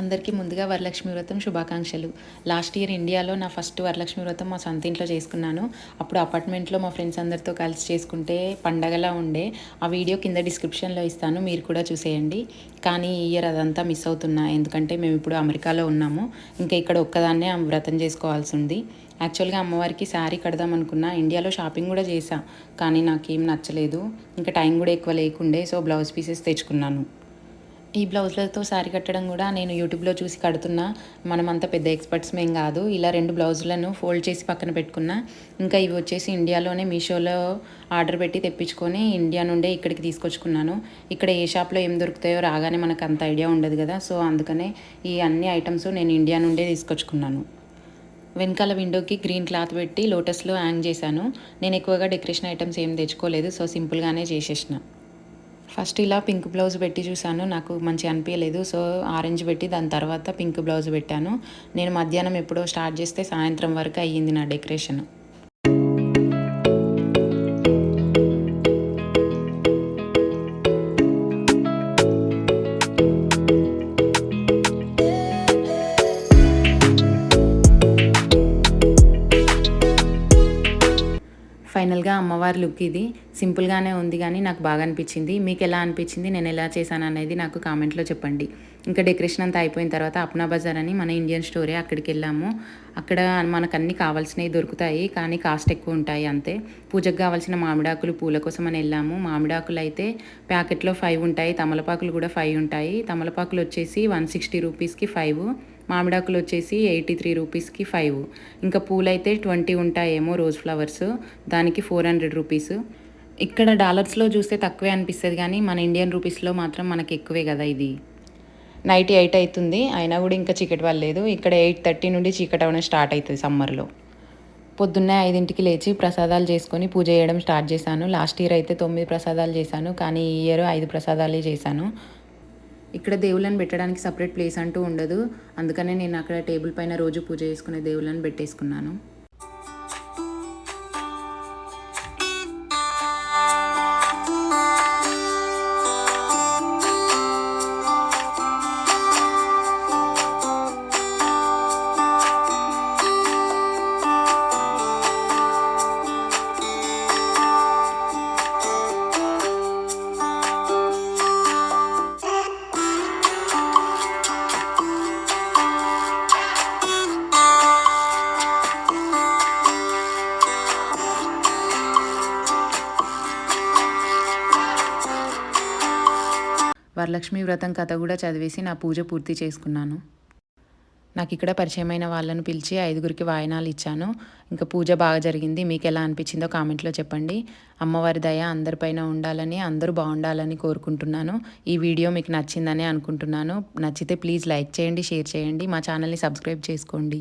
అందరికీ ముందుగా వరలక్ష్మి వ్రతం శుభాకాంక్షలు. లాస్ట్ ఇయర్ ఇండియాలో నా ఫస్ట్ వరలక్ష్మి వ్రతం మా సొంత ఇంట్లో చేసుకున్నాను. అప్పుడు అపార్ట్మెంట్లో మా ఫ్రెండ్స్ అందరితో కలిసి చేసుకుంటే పండగలా ఉండే. ఆ వీడియో కింద డిస్క్రిప్షన్లో ఇస్తాను మీరు కూడా చూసేయండి. కానీ ఈ ఇయర్ అదంతా మిస్ అవుతున్నా ఎందుకంటే మేము ఇప్పుడు అమెరికాలో ఉన్నాము. ఇంకా ఇక్కడ ఒక్కదాన్నే వ్రతం చేసుకోవాల్సి ఉంది. యాక్చువల్గా అమ్మవారికి శారీ కడదాం అనుకున్నా ఇండియాలో షాపింగ్ కూడా చేశాను కానీ నాకేం నచ్చలేదు. ఇంకా టైం కూడా ఎక్కువ లేకుండే సో బ్లౌజ్ పీసెస్ తెచ్చుకున్నాను. ఈ బ్లౌజులతో శారీ కట్టడం కూడా నేను యూట్యూబ్లో చూసి కడుతున్నా. మనం అంత పెద్ద ఎక్స్పర్ట్స్ మేం కాదు. ఇలా రెండు బ్లౌజులను ఫోల్డ్ చేసి పక్కన పెట్టుకున్నా. ఇంకా ఇవి వచ్చేసి ఇండియాలోనే మీషోలో ఆర్డర్ పెట్టి తెప్పించుకొని ఇండియా నుండే ఇక్కడికి తీసుకొచ్చుకున్నాను. ఇక్కడ ఏ షాప్లో ఏం దొరుకుతాయో రాగానే మనకు అంత ఐడియా ఉండదు కదా. సో అందుకనే ఈ అన్ని ఐటమ్స్ నేను ఇండియా నుండే తీసుకొచ్చుకున్నాను. వెనకాల విండోకి గ్రీన్ క్లాత్ పెట్టి లోటస్లో హ్యాంగ్ చేశాను. నేను ఎక్కువగా డెకరేషన్ ఐటమ్స్ ఏం తెచ్చుకోలేదు. సో సింపుల్గానే చేసేసిన. ఫస్ట్ ఇలా పింక్ బ్లౌజ్ పెట్టి చూశాను. నాకు మంచి అనిపించలేదు. సో ఆరెంజ్ పెట్టి దాని తర్వాత పింక్ బ్లౌజ్ పెట్టాను. నేను మధ్యాహ్నం ఎప్పుడో స్టార్ట్ చేస్తే సాయంత్రం వరకు అయ్యింది నా డెకరేషన్. ఫైనల్గా అమ్మవారి లుక్ ఇది. సింపుల్గానే ఉంది కానీ నాకు బాగా అనిపించింది. మీకు ఎలా అనిపించింది? నేను ఎలా చేశాను అనేది నాకు కామెంట్లో చెప్పండి. ఇంకా డెకరేషన్ అంతా అయిపోయిన తర్వాత అప్నా బజార్ అని మన ఇండియన్ స్టోరే అక్కడికి వెళ్ళాము. అక్కడ మనకు అన్నీ కావాల్సినవి దొరుకుతాయి కానీ కాస్ట్ ఎక్కువ ఉంటాయి అంతే. పూజకు కావాల్సిన మామిడాకులు పూల కోసం అని వెళ్ళాము. మామిడాకులు అయితే ప్యాకెట్లో ఫైవ్ ఉంటాయి. తమలపాకులు కూడా ఫైవ్ ఉంటాయి. తమలపాకులు వచ్చేసి వన్ సిక్స్టీ రూపీస్కి ఫైవ్ మామిడాకులు వచ్చేసి ఎయిటీ త్రీ రూపీస్కి ఫైవ్ ఇంకా పూలైతే ట్వంటీ ఉంటాయేమో రోజ్ ఫ్లవర్స్ దానికి ఫోర్ హండ్రెడ్ రూపీస్. ఇక్కడ డాలర్స్లో చూస్తే తక్కువే అనిపిస్తుంది కానీ మన ఇండియన్ రూపీస్లో మాత్రం మనకి ఎక్కువే కదా ఇది. నైట్ ఎయిట్ అవుతుంది అయినా కూడా ఇంకా చీకటి పడలేదు ఇక్కడ ఎయిట్ థర్టీ నుండి చీకటి అవ్వడం స్టార్ట్ అవుతుంది సమ్మర్లో. పొద్దున్నే ఐదింటికి లేచి ప్రసాదాలు చేసుకొని పూజ చేయడం స్టార్ట్ చేశాను. లాస్ట్ ఇయర్ అయితే తొమ్మిది ప్రసాదాలు చేశాను. కానీ ఈ ఇయర్ ఐదు ప్రసాదాలే చేశాను. ఇక్కడ దేవుళ్ళని పెట్టడానికి సపరేట్ ప్లేస్ అంటూ ఉండదు. అందుకనే నేను అక్కడ టేబుల్ పైన రోజు పూజ చేసుకునే దేవుళ్ళని పెట్టేసుకున్నాను. వరలక్ష్మి వ్రతం కథ కూడా చదివేసి నా పూజ పూర్తి చేసుకున్నాను. నాకు ఇక్కడ పరిచయమైన వాళ్ళను పిలిచి ఐదుగురికి వాయనాలు ఇచ్చాను. ఇంకా పూజ బాగా జరిగింది. మీకు ఎలా అనిపించిందో కామెంట్లో చెప్పండి. అమ్మవారి దయ అందరిపైన ఉండాలని అందరూ బాగుండాలని కోరుకుంటున్నాను. ఈ వీడియో మీకు నచ్చిందని అనుకుంటున్నాను. నచ్చితే ప్లీజ్ లైక్ చేయండి షేర్ చేయండి. మా ఛానల్ని సబ్స్క్రైబ్ చేసుకోండి.